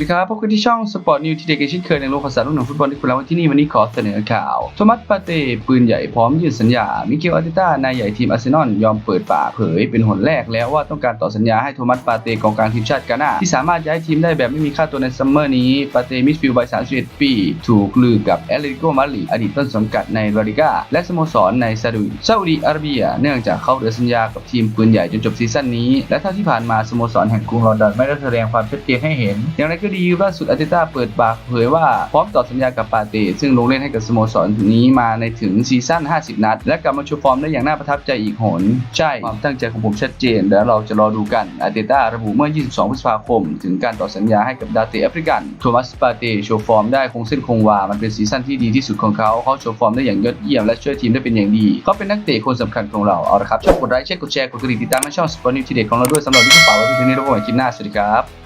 สวัสดีครับพบกันที่ช่องสปอร์ตนิวทีเด็กเช่นเคยในโลกข่าวสารรุ่นของฟุตบอลที่คุณรักที่นี่วันนี้ขอเสนอข่าว โทมัสปาเต้ปืนใหญ่พร้อมยืนสัญญา มิเกลอาร์เตต้านายใหญ่ทีมอาร์เซนอลยอมเปิดปากเผย เป็นหนแรกแล้วว่าต้องการต่อสัญญาให้โทมัสปาเต้กองกลางทีมชาติกานาที่สามารถย้ายทีมได้แบบไม่มีค่าตัวในซัมเมอร์นี้ ปาเต้มิดฟิลด์วัย31 ปี ถูกลือกับแอตเลติโกมาดริดอดีตต้นสังกัดในลาลิก้าและสโมสรในซาอุดิซาอุดิอาระเบีย เนื่องจากเขาเหลือสัญญากับทีมปืนใหญ่จนจบซีซั่นนี้ และเท่าที่ผ่านมาสโมสรแห่งกรุงลอนดอนไม่ได้แสดงความชัดเจนให้เห็นอย่างไรก็ดีล่าสุดอาร์เตต้าเปิดปากเผยว่าพร้อมต่อสัญญากับปาเต้ซึ่งลงเล่นให้กับสโมสรนี้มาในถึงซีซั่น 50 นัด และกลับมาโชว์ฟอร์มได้อย่างน่าประทับใจอีกหน ใช่ ความตั้งใจของผมชัดเจน แล้วเราจะรอดูกันอาร์เตต้าระบุเมื่อ 22 พฤษภาคม ถึงการต่อสัญญาให้กับดาเตแอฟริกันโทมัสปาเต้โชว์ฟอร์มได้คงเส้นคงวา มันเป็นซีซั่นที่ดีที่สุดของเขาเขาโชว์ฟอร์มได้อย่างยอดเยี่ยมและช่วยทีมได้เป็นอย่างดี เขาเป็นนักเตะคนสำคัญของเราเอาละครับชอบกดไลค์แชร์กดแชร์กดกระดิ่งติดตามให้ช่องสปอร์ตนิวทีเด็ดของเราด้วยสำหรับที่คุณฝากไว้เพียงเท่านี้แล้วพบกันใหม่คลิปหน้าสวัสดีครับ